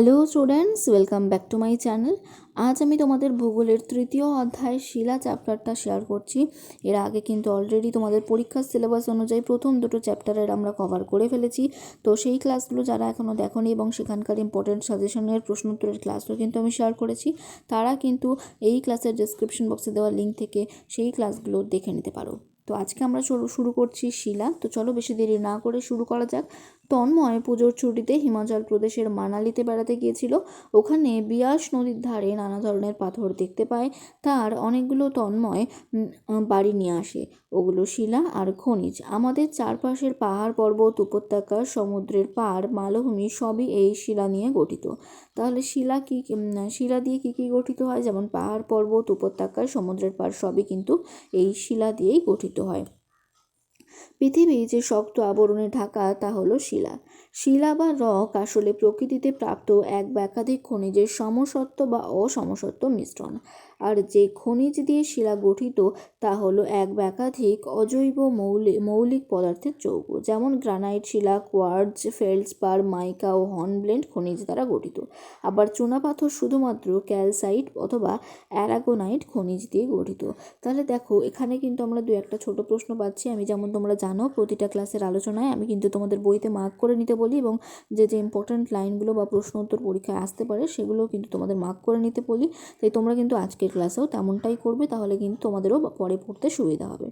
Hello students, welcome back to my channel. আজ আমি তোমাদের ভূগোলের তৃতীয় অধ্যায় শিলা চ্যাপ্টারটা শেয়ার করছি। এর আগে কিন্তু অলরেডি তোমাদের পরীক্ষার সিলেবাস অনুযায়ী প্রথম দুটো চ্যাপ্টারের আমরা কভার করে ফেলেছি। তো সেই ক্লাসগুলো যারা এখনও দেখোনি এবং সেখানকার ইম্পর্টেন্ট সাজেশনের প্রশ্নোত্তরের ক্লাসও কিন্তু আমি শেয়ার করেছি, তারা কিন্তু এই ক্লাসের ডিসক্রিপশন বক্সে দেওয়া লিঙ্ক থেকে সেই ক্লাসগুলো দেখে নিতে পারো। তো আজকে আমরা শুরু শুরু করছি শিলা। তো চলো বেশি দেরি না করে শুরু করা যাক। তন্ময় পুজোর ছুটিতে হিমাচল প্রদেশের মানালিতে বেড়াতে গিয়েছিল। ওখানে বিয়াস নদীর ধারে নানা ধরনের পাথর দেখতে পায়। তার অনেকগুলো তন্ময় বাড়ি নিয়ে আসে। ওগুলো শিলা আর খনিজ। আমাদের চারপাশের পাহাড়, পর্বত, উপত্যকা, সমুদ্রের পাড়, মালভূমি সবই এই শিলা নিয়ে গঠিত। তাহলে শিলা কি শিলা দিয়ে কি কি গঠিত হয়? যেমন পাহাড়, পর্বত, উপত্যকা, সমুদ্রের পাড় সবই কিন্তু এই শিলা দিয়েই গঠিত হয়। পৃথিবী যে শক্ত আবরণে ঢাকা তা হলো শিলা। শিলা বা রক আসলে প্রকৃতিতে প্রাপ্ত এক বা একাধিক খনিজের সমসত্ব বা অসমসত্ব মিশ্রণ। আর যে খনিজ দিয়ে শিলা গঠিত, তা হলো এক বা একাধিক অজৈব মৌলিক মৌলিক পদার্থের যৌগ, যেমন গ্রানাইট শিলা, কোয়ার্জ ফেল্ডস্পার মাইকা ও হর্নব্লেন্ড খনিজ দ্বারা গঠিত। আবার চুনাপাথর শুধুমাত্র ক্যালসাইট অথবা অ্যারাগোনাইট খনিজ দিয়ে গঠিত। তাহলে দেখো, এখানে কিন্তু আমরা দু একটা ছোট প্রশ্ন পাচ্ছি। আমি যেমন তোমরা জানো, প্রতিটা ক্লাসের আলোচনায় আমি কিন্তু তোমাদের বইতে মার্ক করে নিতে বলি এবং যে যে ইম্পর্ট্যান্ট লাইনগুলো বা প্রশ্ন উত্তর পরীক্ষায় আসতে পারে সেগুলোও কিন্তু তোমাদের মার্ক করে নিতে বলি। তাই তোমরা কিন্তু আজকের ক্লাসেও তেমনটাই করবে, তাহলে কিন্তু তোমাদেরও পরে পড়তে সুবিধা হবে।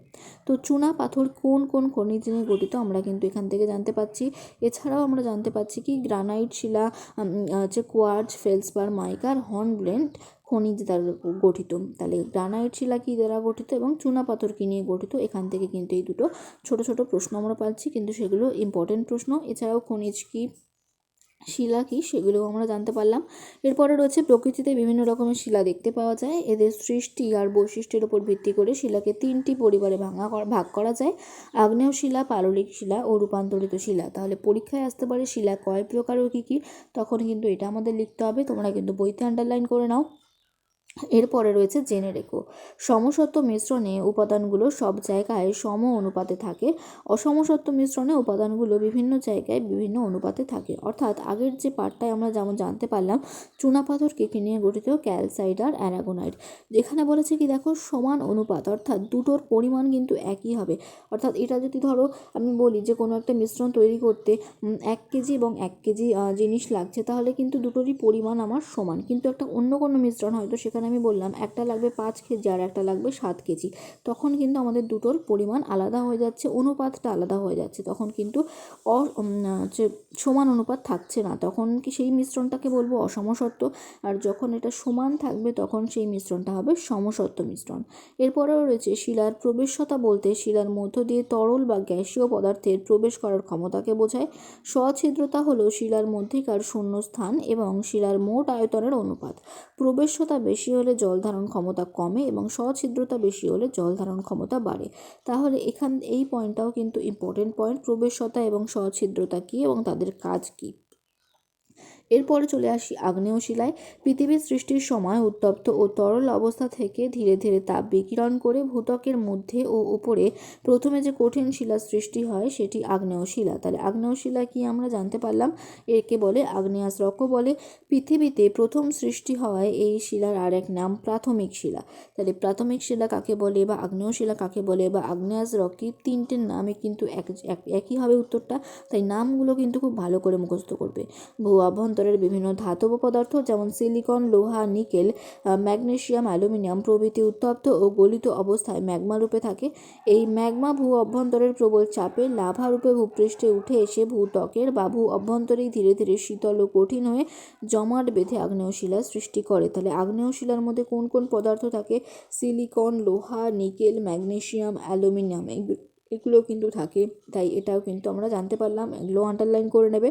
তো চুনা পাথর কোন কোন খনিজ নিয়ে গঠিত আমরা কিন্তু এখান থেকে জানতে পাচ্ছি। এছাড়াও আমরা জানতে পাচ্ছি কি গ্রানাইট শিলা হচ্ছে কোয়ার্জ ফেলসপার মাইকার হর্নব্লেন্ড খনিজ দ্বারা গঠিত। তাহলে গ্রানাইট শিলা কী দ্বারা গঠিত এবং চুনা পাথর কী নিয়ে গঠিত? এখান থেকে কিন্তু এই দুটো ছোট ছোট প্রশ্ন আমরা পাচ্ছি, কিন্তু সেগুলো ইম্পর্টেন্ট প্রশ্ন। এছাড়াও খনিজ কী, শিলা কী, সেগুলোও আমরা জানতে পারলাম। এরপরে রয়েছে প্রকৃতিতে বিভিন্ন রকমের শিলা দেখতে পাওয়া যায়। এদের সৃষ্টি আর বৈশিষ্ট্যের উপর ভিত্তি করে শিলাকে তিনটি পরিবারে ভাঙা ভাগ করা যায়। আগ্নেয় শিলা, পাললিক শিলা ও রূপান্তরিত শিলা। তাহলে পরীক্ষায় আসতে পারে শিলা কয় প্রকার ও কী কী? তখন কিন্তু এটা আমাদের লিখতে হবে। তোমরা কিন্তু বইতে আন্ডারলাইন করে নাও। এরপরে রয়েছে জেনে রেখো সমসত্ব মিশ্রণে উপাদানগুলো সব জায়গায় সম অনুপাতে থাকে, অসমসত্ব মিশ্রণে উপাদানগুলো বিভিন্ন জায়গায় বিভিন্ন অনুপাতে থাকে। অর্থাৎ আগের যে পার্টটায় আমরা যেমন জানতে পারলাম চুনাপাথর কে কী নিয়ে গঠিত ক্যালসাইড আর অ্যারাগোনাইড। যেখানে বলেছে কি, দেখো, সমান অনুপাত, অর্থাৎ দুটোর পরিমাণ কিন্তু একই হবে। অর্থাৎ এটা যদি ধরো, আমি বলি যে কোনো একটা মিশ্রণ তৈরি করতে এক কেজি এবং এক কেজি জিনিস লাগছে, তাহলে কিন্তু দুটোরই পরিমাণ আমার সমান। কিন্তু একটা অন্য কোনো মিশ্রণ হয়তো সেখানে আমি বললাম, একটা লাগবে পাঁচ কেজি আর একটা লাগবে সাত কেজি। তখন কিন্তু আমাদের দুটোর পরিমাণ আলাদা হয়ে যাচ্ছে, অনুপাতটা আলাদা হয়ে যাচ্ছে। তখন কিন্তু অ হচ্ছে সমান অনুপাত থাকছে না। তখন কি সেই মিশ্রণটাকে বলব? অসমসত্ব আর যখন এটা সমান থাকবে, তখন সেই মিশ্রণটা হবে সমসত্ব মিশ্রণ। এরপরেও রয়েছে শিলার প্রবেশতা বলতে, শিলার মধ্য দিয়ে তরল বা গ্যাসীয় পদার্থের প্রবেশ করার ক্ষমতাকে বোঝায়। সছিদ্রতা হলো শিলার মধ্যেকার শূন্য স্থান এবং শিলার মোট আয়তনের অনুপাত। প্রবেশতা বেশি হলে জল ধারণ ক্ষমতা কমে এবং সছিদ্রতা বেশি হলে জল ধারণ ক্ষমতা বাড়ে। তাহলে এখান, এই পয়েন্টটাও কিন্তু ইম্পর্টেন্ট পয়েন্ট প্রবেশতা এবং সছিদ্রতা কী এবং তাদের কাজ কী? এরপরে চলে আসি আগ্নেয় শিলায় পৃথিবীর সৃষ্টির সময় উত্তপ্ত ও তরল অবস্থা থেকে ধীরে ধীরে তাপ বিকিরণ করে ভূতকের মধ্যে ও উপরে প্রথমে যে কঠিন শিলা সৃষ্টি হয় সেটি আগ্নেয় শিলা তাহলে আগ্নেয় শিলা কি আমরা জানতে পারলাম? একে বলে আগ্নেয়াস রকও বলে। পৃথিবীতে প্রথম সৃষ্টি হওয়ায় এই শিলার আর এক নাম প্রাথমিক শিলা। তাহলে প্রাথমিক শিলা কাকে বলে বা আগ্নেয় শিলা কাকে বলে বা আগ্নেয়াস রক তিনটের নামে কিন্তু এক, এক- একই হবে উত্তরটা। তাই নামগুলো কিন্তু খুব ভালো করে মুখস্থ করবে। ভূ অভ্যন্তরের বিভিন্ন ধাতব পদার্থ যেমন সিলিকন, লোহা, নিকেল ম্যাগনেশিয়াম, অ্যালুমিনিয়াম প্রভৃতি উত্তপ্ত ও গলিত অবস্থায় ম্যাগমা রূপে থাকে। এই ম্যাগমা ভূ অভ্যন্তরের প্রবল চাপে লাভা রূপে ভূপৃষ্ঠে উঠে এসে ভূত্বকের বা ভূ অভ্যন্তরেই ধীরে ধীরে শীতল ও কঠিন হয়ে জমাট বেঁধে আগ্নেয় শিলা সৃষ্টি করে। তাহলে আগ্নেয় শিলার মধ্যে কোন কোন পদার্থ থাকে? সিলিকন, লোহা, নিকেল, ম্যাগনেশিয়াম, অ্যালুমিনিয়াম এগুলো কিন্তু থাকে। তাই এটাও কিন্তু আমরা জানতে পারলাম। এগুলো আন্ডারলাইন করে নেবে।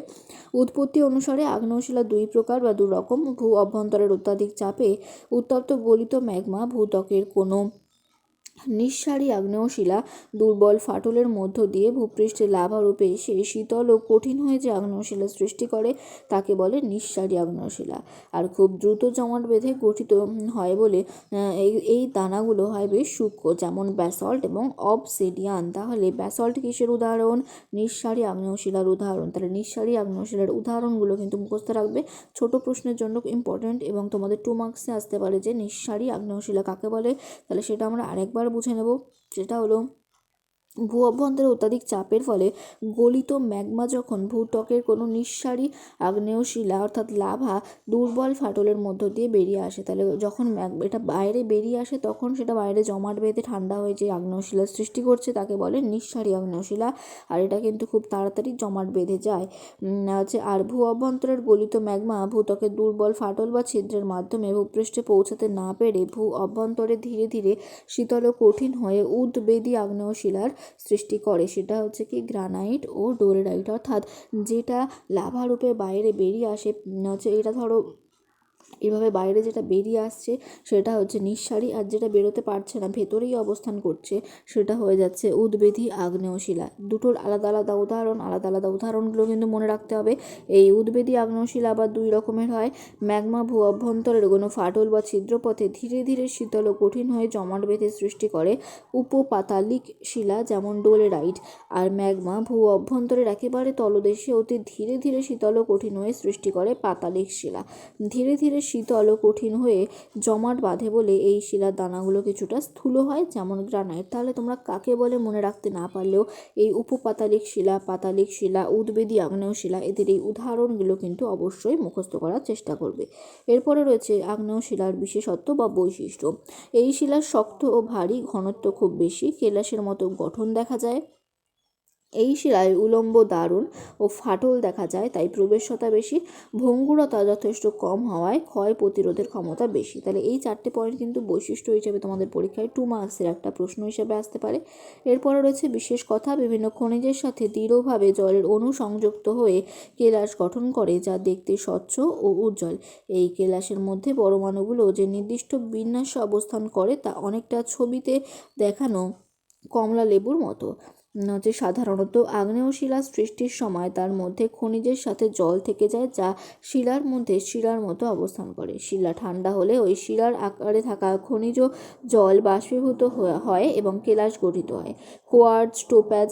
উৎপত্তি অনুসারে আগ্নেয়শিলা দুই প্রকার বা দুরকম। ভূ অভ্যন্তরের অত্যাধিক চাপে উত্তপ্ত গলিত ম্যাগমা ভূত্বকের কোনো নিঃসারী আগ্নেয় শিলা দুর্বল ফাটলের মধ্য দিয়ে ভূপৃষ্ঠে লাভারূপে এসে শীতল ও কঠিন হয়ে যে আগ্নেয় শিলা সৃষ্টি করে, তাকে বলে নিঃসারী আগ্নেয় শিলা আর খুব দ্রুত জমাট বেঁধে গঠিত হয় বলে এই এই দানাগুলো হয় বেশ সূক্ষ্ম, যেমন ব্যাসল্ট এবং অবসিডিয়ান তাহলে ব্যাসল্ট কিসের উদাহরণ? নিঃসারী আগ্নেয় শিলার উদাহরণ। তাহলে নিঃসারী আগ্নেয় শিলার উদাহরণগুলো কিন্তু মুখস্থ রাখবে। ছোট প্রশ্নের জন্য ইম্পর্ট্যান্ট এবং তোমাদের টু মার্কসে আসতে পারে যে নিঃসারী আগ্নেয় শিলা কাকে বলে? তাহলে সেটা আমরা আরেকবার বুঝে নেব। সেটা হলো ভূ অভ্যন্তরে অত্যাধিক চাপের ফলে গলিত ম্যাগমা যখন ভূত্বকের কোনো নিঃসারী আগ্নেয় শিলা অর্থাৎ লাভা, দুর্বল ফাটলের মধ্য দিয়ে বেরিয়ে আসে, তাহলে যখন এটা বাইরে বেরিয়ে আসে, তখন সেটা বাইরে জমাট বেঁধে ঠান্ডা হয়ে যে আগ্নেয় শিলার সৃষ্টি করছে, তাকে বলে নিঃসারী আগ্নেয় শিলা আর এটা কিন্তু খুব তাড়াতাড়ি জমাট বেঁধে যায়। হচ্ছে আর ভূ অভ্যন্তরের গলিত ম্যাগমা ভূত্বকের দুর্বল ফাটল বা ছিদ্রের মাধ্যমে ভূপৃষ্ঠে পৌঁছাতে না পেরে ভূ, অভ্যন্তরে ধীরে ধীরে শীতল ও কঠিন হয়ে উদ্বেদী আগ্নেয় শিলার সৃষ্টি করে। সেটা হচ্ছে কি গ্রানাইট ও ডোরেরাইট। অর্থাৎ যেটা লাভারূপে বাইরে বেরিয়ে আসে হচ্ছে এটা ধরো এভাবে বাইরে যেটা বেরিয়ে আসছে সেটা হচ্ছে নিঃসারী আর যেটা বেরোতে পারছে না, ভেতরেই অবস্থান করছে, সেটা হয়ে যাচ্ছে উদ্বেধী আগ্নেয় শিলা দুটোর আলাদা আলাদা উদাহরণ, আলাদা আলাদা উদাহরণগুলো কিন্তু মনে রাখতে হবে। এই উদ্বেধী আগ্নেয় শিলা আবার দুই রকমের হয়। ম্যাগমা ভূ অভ্যন্তরের কোনো ফাটল বা ছিদ্রপথে ধীরে ধীরে শীতল ও কঠিন হয়ে জমাট বেঁধে সৃষ্টি করে উপপাতালিক শিলা যেমন ডোলেরাইট আর ম্যাগমা ভূ অভ্যন্তরের একেবারে তলদেশে অতি ধীরে ধীরে শীতল ও কঠিন হয়ে সৃষ্টি করে পাতালিক শিলা। ধীরে ধীরে শীতল ও কঠিন হয়ে জমাট বাঁধে বলে এই শিলার দানাগুলো কিছুটা স্থূল হয়, যেমন গ্রানাইট। তাহলে তোমরা কাকে বলে মনে রাখতে না পারলেও এই উপপাতালিক শিলা, পাতালিক শিলা উদ্বেদী আগ্নেয় শিলা, এদের এই উদাহরণগুলো কিন্তু অবশ্যই মুখস্থ করার চেষ্টা করবে। এরপরে রয়েছে আগ্নেয় শিলার বিশেষত্ব বা বৈশিষ্ট্য। এই শিলার শক্ত ও ভারী ঘনত্ব খুব বেশি, কেলাসের মতো গঠন দেখা যায়। এই শিলায় উলম্ব, দারুণ ও ফাটল দেখা যায়, তাই প্রবেশতা বেশি, ভঙ্গুরতা যথেষ্ট কম হওয়ায় ক্ষয় প্রতিরোধের ক্ষমতা বেশি। তাহলে এই চারটে পয়েন্ট কিন্তু বৈশিষ্ট্য হিসেবে তোমাদের পরীক্ষায় টু মার্কসের একটা প্রশ্ন হিসেবে আসতে পারে। এরপরে রয়েছে বিশেষ কথা, বিভিন্ন খনিজের সাথে দৃঢ়ভাবে জলের অণু সংযুক্ত হয়ে কেলাস গঠন করে, যা দেখতে স্বচ্ছ ও উজ্জ্বল। এই কেলাসের মধ্যে পরমাণুগুলো যে নির্দিষ্ট বিন্যাসে অবস্থান করে, তা অনেকটা ছবিতে দেখানো কমলা লেবুর মতো। হচ্ছে সাধারণত আগ্নেয় শিলা সৃষ্টির সময় তার মধ্যে খনিজের সাথে জল থেকে যায় যা শিলার মধ্যে শিলার মতো অবস্থান করে। শিলা ঠান্ডা হলে ওই শিলার আকারে থাকা খনিজ জল বাষ্পীভূত হয় এবং কেলাস গঠিত হয়। কোয়ার্জ টোপ্যাজ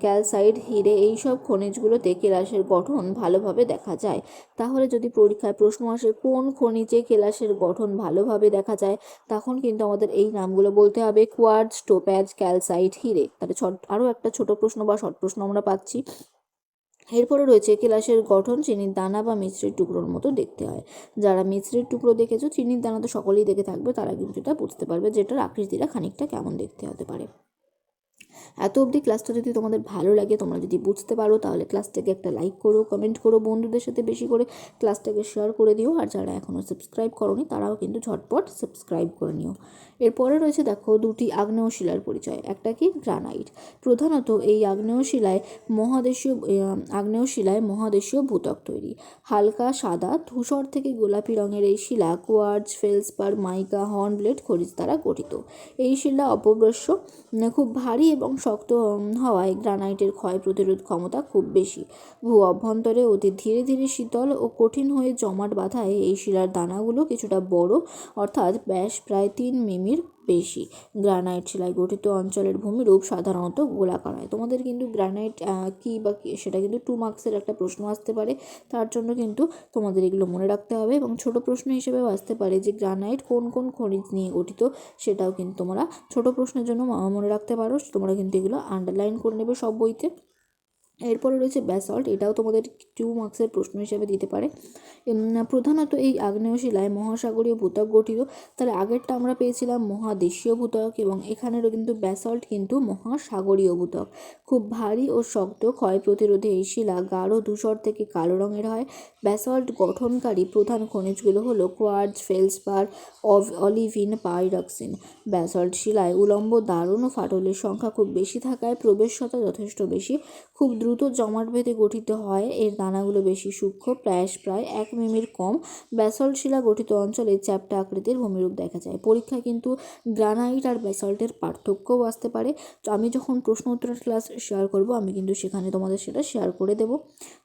ক্যালসাইড হিরে এইসব খনিজগুলোতে কেলাসের গঠন ভালোভাবে দেখা যায়। তাহলে যদি পরীক্ষায় প্রশ্ন আসে কোন খনিজে কেলাসের গঠন ভালোভাবে দেখা যায়, তখন কিন্তু আমাদের এই নামগুলো বলতে হবে কোয়ার্জ টোপ্যাজ ক্যালসাইড হিরে। তাহলে আরও একটা ছোট প্রশ্ন বা শর্ট প্রশ্ন আমরা পাচ্ছি। এরপরে রয়েছে কেলাসের গঠন চিনির দানা বা মিশ্রির টুকরোর মতো দেখতে হয়। যারা মিশ্রির টুকরো দেখেছ, চিনির দানা তো সকলেই দেখে থাকবে, তারা কিন্তু এটা বুঝতে পারবে যেটার আকৃতিটা খানিকটা কেমন দেখতে হতে পারে। এত অবধি ক্লাসটা যদি তোমাদের ভালো লাগে, তোমরা যদি বুঝতে পারো, তাহলে ক্লাসটাকে একটা লাইক করো কমেন্ট করো, বন্ধুদের সাথে বেশি করে ক্লাসটাকে শেয়ার করে দিও, আর যারা এখনও সাবস্ক্রাইব করনি, তারাও কিন্তু ঝটপট সাবস্ক্রাইব করে নিও। এরপরে রয়েছে দেখো দুটি আগ্নেয় শিলার পরিচয়, একটা কি? গ্রানাইট প্রধানত এই আগ্নেয় শিলায় মহাদেশীয় আগ্নেয় শিলায় মহাদেশীয় ভূতক তৈরি। হালকা, সাদা, ধূসর থেকে গোলাপি রঙের এই শিলা কোয়ার্জ ফেলসপার মাইকা, হর্নব্লেড, খরিজ দ্বারা গঠিত। এই শিলা অপভ্রস্য, খুব ভারী এবং শক্ত হওয়ায় গ্রানাইটের ক্ষয় প্রতিরোধ ক্ষমতা খুব বেশি। ভূ অভ্যন্তরে অতি ধীরে ধীরে শীতল ও কঠিন হয়ে জমাট বাঁধায় এই শিলার দানাগুলো কিছুটা বড়, অর্থাৎ ব্যাস প্রায় তিন মিমির বেশি। গ্রানাইট শিলায় গঠিত অঞ্চলের ভূমিরূপ সাধারণত গোলাকার হয়। তোমাদের কিন্তু গ্রানাইট কী বা সেটা কিন্তু টু মার্কসের একটা প্রশ্ন আসতে পারে। তার জন্য কিন্তু তোমাদের এগুলো মনে রাখতে হবে এবং ছোট প্রশ্ন হিসেবেও আসতে পারে যে গ্রানাইট কোন কোন খনিজ নিয়ে গঠিত, সেটাও কিন্তু তোমরা ছোট প্রশ্নের জন্য মনে রাখতে পারো। তোমরা কিন্তু এগুলো আন্ডারলাইন করে নেবে সব বইতে। এরপরে রয়েছে ব্যাসল্ট এটাও তোমাদের টু মার্কসের প্রশ্ন হিসেবে দিতে পারে। প্রধানত এই আগ্নেয় শিলায় মহাসাগরীয় ভূতক গঠিত, তাহলে আগেরটা আমরা পেয়েছিলাম মহাদেশীয় ভূতক এবং এখানেরও কিন্তু ব্যাসল্ট কিন্তু মহাসাগরীয় ভূতক খুব ভারী ও শক্ত ক্ষয় প্রতিরোধে এই শিলা গাঢ় ধূসর থেকে কালো রঙের হয়। ব্যাসল্ট গঠনকারী প্রধান খনিজগুলো হলো কোয়ার্জ ফেলসপার অভ অলিভিন পাইরক্সিন ব্যাসল্ট শিলায় উলম্ব, দারুণ ও ফাটলের সংখ্যা খুব বেশি থাকায় প্রবেশতা যথেষ্ট বেশি। খুব দ্রুত দ্রুত জমাট বেঁধে গঠিত হয়। এর দানাগুলো বেশি সূক্ষ্ম, প্রায়শ প্রায় এক মিমির কম। ব্যাসল্ট শিলা গঠিত অঞ্চলে চ্যাপ্টা আকৃতির ভূমিরূপ দেখা যায়। পরীক্ষায় কিন্তু গ্রানাইট আর ব্যাসল্টের পার্থক্যও আসতে পারে। আমি যখন প্রশ্ন উত্তরের ক্লাস শেয়ার করব, আমি কিন্তু সেখানে তোমাদের সেটা শেয়ার করে দেব।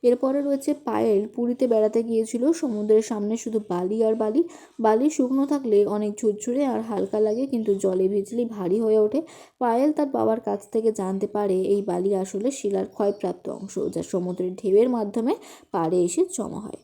এরপরে রয়েছে পায়েল। পুরীতে বেড়াতে গিয়েছিল। সমুদ্রের সামনে শুধু বালি আর বালি। বালি শুকনো থাকলে অনেক ঝুরঝুরে আর হালকা লাগে, কিন্তু জলে ভিজলে ভারী হয়ে ওঠে। পায়েল তার বাবার কাছ থেকে জানতে পারে, এই বালি আসলে শিলার ক্ষয়প্রাপ্ত অংশ যা সমুদ্রের ঢেউয়ের মাধ্যমে পাড়ে এসে জমা হয়।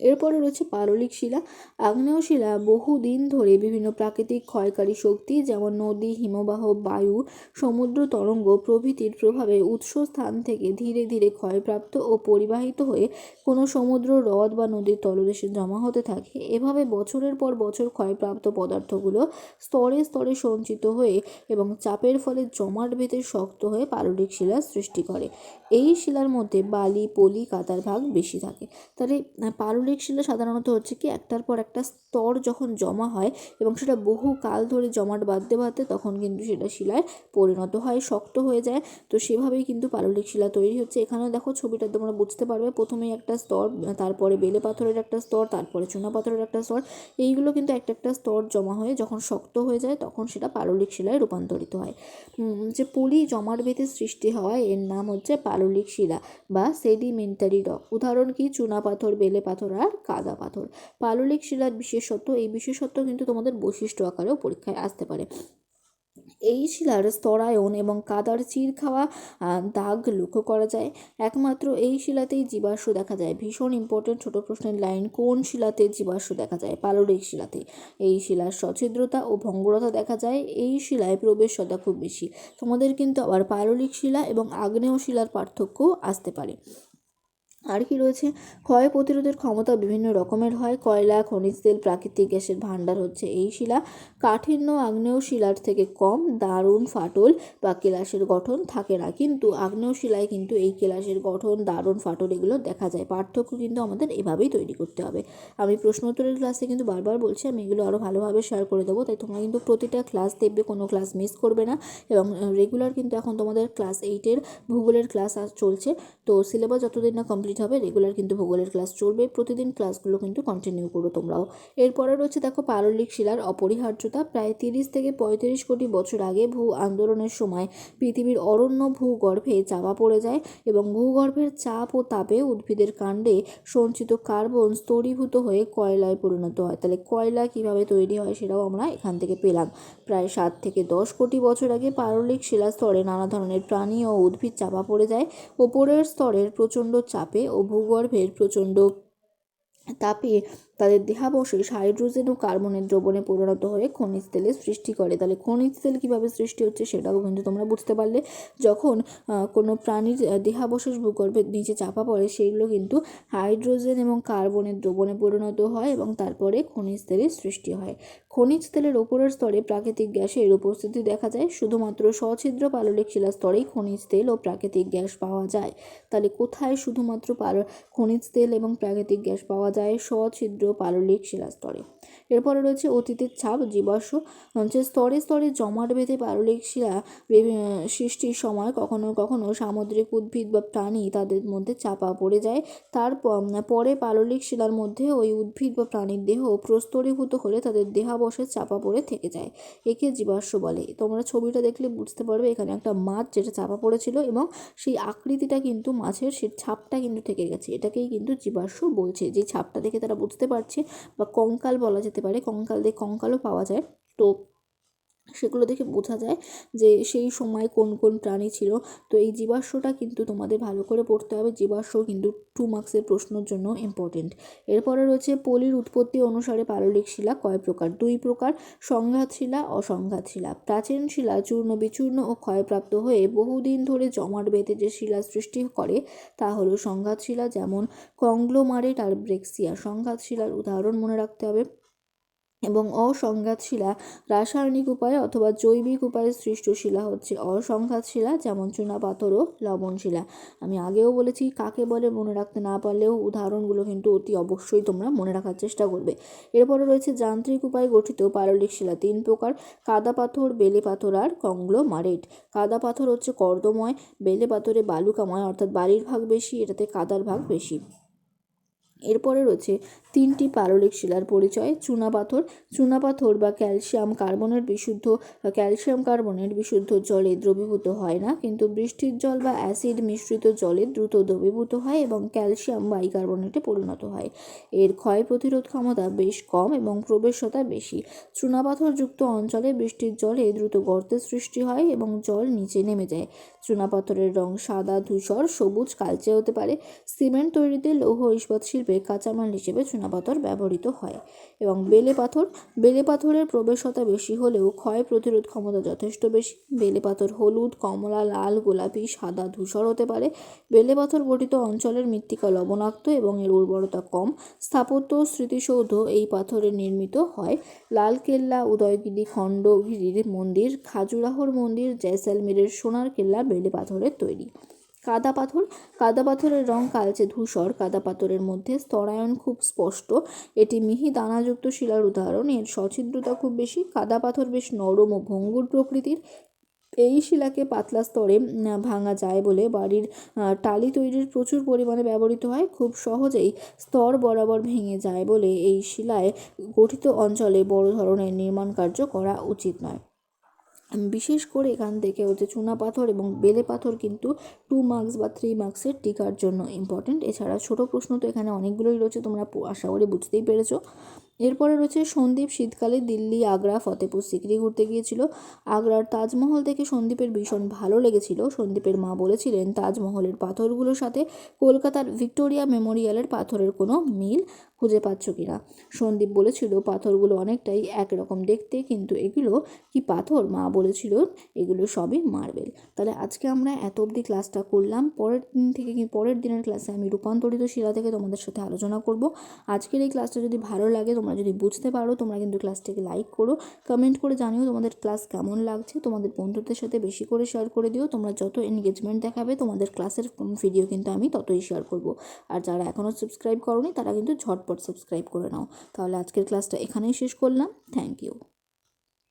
এরপরে রয়েছে পাললিক শিলা, আগ্নেয় শিলা। বহুদিন ধরে বিভিন্ন প্রাকৃতিক ক্ষয়কারী শক্তি, যেমন নদী, হিমবাহ, বায়ু, সমুদ্র, তরঙ্গ প্রভৃতির প্রভাবে উৎস স্থান থেকে ধীরে ধীরে ক্ষয়প্রাপ্ত ও পরিবাহিত হয়ে কোনো সমুদ্র, হ্রদ বা নদীর তলদেশে জমা হতে থাকে। এভাবে বছরের পর বছর ক্ষয়প্রাপ্ত পদার্থগুলো স্তরে স্তরে সঞ্চিত হয়ে এবং চাপের ফলে জমাট বেঁধে শক্ত হয়ে পাললিক শিলার সৃষ্টি করে। এই শিলার মধ্যে বালি, পলি কাদার ভাগ বেশি থাকে। তাহলে পাললিক শিলা সাধারণত হচ্ছে কি একটার পর একটা স্তর যখন জমা হয় এবং সেটা বহু কাল ধরে জমাট বাঁধতে বাঁধতে তখন কিন্তু সেটা শিলায় পরিণত হয়, শক্ত হয়ে যায়। তো সেভাবেই কিন্তু পাললিক শিলা তৈরি হচ্ছে। এখানেও দেখো ছবিটা তোমরা বুঝতে পারবে। প্রথমেই একটা স্তর, তারপরে বেলে পাথরের একটা স্তর, তারপরে চুনা পাথরের একটা স্তর। এইগুলো কিন্তু একটা একটা স্তর জমা হয়ে যখন শক্ত হয়ে যায় তখন সেটা পাললিক শিলায় রূপান্তরিত হয়। যে পলি জমাট বেঁধে সৃষ্টি হওয়ায় এর নাম হচ্ছে পাললিক শিলা বা সেডিমেন্টারি রক উদাহরণ কি? চুনা পাথর, বেলে পাথর আর কাদা পাথর। পাললিক শিলার বিশেষত্ব, এই বিশেষত্ব কিন্তু তোমাদের বৈশিষ্ট্য আকারেও পরীক্ষায় আসতে পারে। এই শিলার স্তরায়ন এবং কাদার চির খাওয়া দাগ লক্ষ্য করা যায়। একমাত্র এই শিলাতেই জীবাশ্ম দেখা যায়। ভীষণ ইম্পর্টেন্ট ছোট প্রশ্নের লাইন কোন শিলাতে জীবাশ্ম দেখা যায়? পাললিক শিলাতে। এই শিলার সছিদ্রতা ও ভঙ্গুরতা দেখা যায়। এই শিলায় প্রবেশতা খুব বেশি। তোমাদের কিন্তু আবার পাললিক শিলা এবং আগ্নেয় শিলার পার্থক্য আসতে পারে। আর কি রয়েছে? ক্ষয় প্রতিরোধের ক্ষমতা বিভিন্ন রকমের হয়। কয়লা, খনিজ তেল, প্রাকৃতিক গ্যাসের ভাণ্ডার হচ্ছে এই শিলা। কাঠিন্য, আগ্নেয় শিলার থেকে কম, দারুণ ফাটল বা কেলাসের গঠন থাকে না। কিন্তু আগ্নেয় শিলায় কিন্তু এই কেলাসের গঠন, দারুণ ফাটল এগুলো দেখা যায়। পার্থক্য কিন্তু আমাদের এভাবেই তৈরি করতে হবে। আমি প্রশ্ন উত্তরের ক্লাসে কিন্তু বারবার বলছি, আমি এগুলো আরও ভালোভাবে শেয়ার করে দেবো। তাই তোমরা কিন্তু প্রতিটা ক্লাস দেখবে, কোনো ক্লাস মিস করবে না। এবং রেগুলার কিন্তু এখন তোমাদের ক্লাস এইটের ভূগোলের ক্লাস চলছে। তো সিলেবাস যতদিন না কমপ্লিট হবে রেগুলার কিন্তু ভূগোলের ক্লাস চলবে, প্রতিদিন ক্লাসগুলো কিন্তু কন্টিনিউ করো তোমরাও। এরপরে রয়েছে দেখো পারলিক শিলার অপরিহার্যতা। প্রায় তিরিশ থেকে পঁয়ত্রিশ কোটি বছর আগে ভূ আন্দোলনের সময় পৃথিবীর অরণ্য ভূগর্ভে চাপা পড়ে যায় এবং ভূগর্ভের চাপ ও তাপে উদ্ভিদের কাণ্ডে সঞ্চিত কার্বন স্তরীভূত হয়ে কয়লায় পরিণত হয়। তাহলে কয়লা কীভাবে তৈরি হয় সেটাও আমরা এখান থেকে পেলাম। প্রায় সাত থেকে দশ কোটি বছর আগে পারলিক শিলাস্তরে নানা ধরনের প্রাণী ও উদ্ভিদ চাপা পড়ে যায়। ওপরের স্তরের প্রচণ্ড চাপে ও ভূগর্ভের প্রচণ্ড তাপে তাদের দেহাবশেষ হাইড্রোজেন ও কার্বনের দ্রবণে পরিণত হয়ে খনিজ তেলের সৃষ্টি করে। তাহলে খনিজ তেল কীভাবে সৃষ্টি হচ্ছে সেটাও কিন্তু তোমরা বুঝতে পারলে। যখন কোনো প্রাণীর দেহাবশেষ ভূগর্ভের নিচে চাপা পড়ে সেইগুলো কিন্তু হাইড্রোজেন এবং কার্বনের দ্রবণে পরিণত হয় এবং তারপরে খনিজ তেলের সৃষ্টি হয়। খনিজ তেলের ওপরের স্তরে প্রাকৃতিক গ্যাসের উপস্থিতি দেখা যায়। শুধুমাত্র সছিদ্র পাললিক শিলা স্তরেই খনিজ তেল ও প্রাকৃতিক গ্যাস পাওয়া যায়। তাহলে কোথায় শুধুমাত্র পাল, খনিজ তেল এবং প্রাকৃতিক গ্যাস পাওয়া যায়? সছিদ্র পাললিক শিলাস্তরে। এরপরে রয়েছে অতীতের ছাপ, জীবাশ্ম, হচ্ছে স্তরে স্তরে জমাট বেঁধে পাললিক শিলা সৃষ্টির সময় কখনো কখনো সামুদ্রিক উদ্ভিদ বা প্রাণী তাদের মধ্যে চাপা পড়ে যায়। তার পরে পাললিক শিলার মধ্যে ওই উদ্ভিদ বা প্রাণীর দেহ প্রস্তরীভূত হলে তাদের দেহাবশেষ চাপা পড়ে থেকে যায়। একে জীবাশ্ম বলে। তোমরা ছবিটা দেখলে বুঝতে পারবে এখানে একটা মাছ যেটা চাপা পড়েছিল এবং সেই আকৃতিটা কিন্তু মাছের সে ছাপটা কিন্তু থেকে গেছে। এটাকেই কিন্তু জীবাশ্ম বলছে। যে ছাপটা দেখে তারা বুঝতে পারছে বা কঙ্কাল বলা যেতে পারে। কঙ্কাল দিয়ে কঙ্কালও পাওয়া যায়। তো সেগুলো দেখে বোঝা যায় যে সেই সময় কোন কোন প্রাণী ছিল। তো এই জীবাশ্মটা কিন্তু তোমাদের ভালো করে পড়তে হবে। জীবাশ্ম কিন্তু টু মার্কসের প্রশ্নের জন্য ইম্পর্টেন্ট এরপরে রয়েছে পলির উৎপত্তি অনুসারে পাললিক শিলা কয় প্রকার? দুই প্রকার, সংঘাত শিলা, অসংঘাত শিলা। প্রাচীন শিলা চূর্ণ বিচূর্ণ ও ক্ষয়প্রাপ্ত হয়ে বহুদিন ধরে জমাট বেঁধে যে শিলা সৃষ্টি করে তা হলো সংঘাত শিলা, যেমন কংগ্লোমারেট আর ব্রেক্সিয়া। সংঘাত শিলার উদাহরণ মনে রাখতে হবে। এবং অসংঘাত শিলা রাসায়নিক উপায়ে অথবা জৈবিক উপায়ে সৃষ্ট শিলা হচ্ছে অসংঘাত শিলা যেমন চুনাপাথর ও লবণ শিলা। আমি আগেও বলেছি, কাকে বলে মনে রাখতে না পারলেও উদাহরণগুলো কিন্তু অতি অবশ্যই তোমরা মনে রাখার চেষ্টা করবে। এরপরে রয়েছে যান্ত্রিক উপায়ে গঠিত পারলিক শিলা, তিন প্রকার, কাদা পাথর, বেলে পাথর আর কংগ্লোমারেট। কাদা পাথর হচ্ছে কর্দময়, বেলে পাথরে বালুকাময়, অর্থাৎ বালির ভাগ বেশি, এটাতে কাদার ভাগ বেশি। এরপরে রয়েছে তিনটি পারলিক শিলার পরিচয়, চুনাপাথর চুনাপাথর বা ক্যালসিয়াম কার্বনের বিশুদ্ধ ক্যালসিয়াম কার্বনের বিশুদ্ধ জলে দ্রবীভূত হয় না, কিন্তু বৃষ্টির জল বা অ্যাসিড মিশ্রিত জলে দ্রুত দ্রবীভূত হয় এবং ক্যালসিয়াম বাইকার্বনেটে পরিণত হয়। এর ক্ষয় প্রতিরোধ ক্ষমতা বেশ কম এবং প্রবেশতা বেশি। চুনাপাথরযুক্ত অঞ্চলে বৃষ্টির জলে দ্রুত গর্তের সৃষ্টি হয় এবং জল নিচে নেমে যায়। চুনাপাথরের রং সাদা ধূসর, সবুজ, কালচে হতে পারে। সিমেন্ট তৈরিতে লৌহ ইস্পাত শিল্পে কাঁচামাল হিসেবে চুনাপাথর ব্যবহৃত হয় এবং বেলে পাথর, বেলে পাথরের প্রবেশতা বেশি হলেও ক্ষয় প্রতিরোধ ক্ষমতা যথেষ্ট বেশি। বেলে পাথর হলুদ, কমলা, লাল, গোলাপি, সাদা, ধূসর হতে পারে। বেলে পাথর গঠিত অঞ্চলের মৃত্তিকা লবণাক্ত এবং এর উর্বরতা কম। স্থাপত্য স্মৃতিসৌধ এই পাথরে নির্মিত হয়। লালকেল্লা উদয়গিরি খণ্ডগিরির মন্দির, খাজুরাহর মন্দির, জয়সালমীরের সোনার কেল্লা বেলে পাথরের তৈরি। কাদা পাথর। কাদা পাথরের রং কালচে ধূসর, কাদা পাথরের মধ্যে স্তরায়ন খুব স্পষ্ট। এটি মিহি দানাযুক্ত শিলার উদাহরণ। এর সছিদ্রতা খুব বেশি। কাদা পাথর বেশ নরম ও ভঙ্গুর প্রকৃতির। এই শিলাকে পাতলা স্তরে ভাঙা যায় বলে বাড়ির টালি তৈরির প্রচুর পরিমাণে ব্যবহৃত হয়। খুব সহজেই স্তর বরাবর ভেঙে যায় বলে এই শিলায় গঠিত অঞ্চলে বড় ধরনের নির্মাণ কার্য করা উচিত নয়। বিশেষ করে এখান থেকে হচ্ছে চুনা পাথর এবং বেলে পাথর কিন্তু টু মার্কস বা থ্রি মার্কসের টিকার জন্য ইম্পর্টেন্ট এছাড়া ছোট প্রশ্ন তো এখানে অনেকগুলোই রয়েছে, তোমরা আশা করি বুঝতেই পেরেছ। এরপরে রয়েছে সন্দীপ শীতকালে দিল্লি, আগ্রা, ফতেপুর, সিকরি ঘুরতে গিয়েছিল। আগ্রার তাজমহল থেকে সন্দীপের ভীষণ ভালো লেগেছিল। সন্দীপের মা বলেছিলেন, তাজমহলের পাথরগুলোর সাথে কলকাতার ভিক্টোরিয়া মেমোরিয়ালের পাথরের কোনো মিল খুঁজে পাচ্ছ কিনা? সন্দীপ বলেছিল, পাথরগুলো অনেকটাই একরকম দেখতে, কিন্তু এগুলো কি পাথর? মা বলেছিল, এগুলো সবই মার্বেল। তাহলে আজকে আমরা এত অবধি ক্লাসটা করলাম। পরের দিন থেকে কি, পরের দিনের ক্লাসে আমি রূপান্তরিত শিলা থেকে তোমাদের সাথে আলোচনা করব। আজকের এই ক্লাসটা যদি ভালো লাগে, তোমরা যদি বুঝতে পারো, তোমরা কিন্তু ক্লাসটাকে লাইক করো, কমেন্ট করে জানিও তোমাদের ক্লাস কেমন লাগছে। তোমাদের বন্ধুদের সাথে বেশি করে শেয়ার করে দিও। তোমরা যত এনগেজমেন্ট দেখাবে, তোমাদের ক্লাসের ভিডিও কিন্তু আমি ততই শেয়ার করব। আর যারা এখনও সাবস্ক্রাইব করনি, তারা কিন্তু ঝটপট সাবস্ক্রাইব করে নাও। তাহলে আজকের ক্লাসটা এখানেই শেষ করলাম। Thank you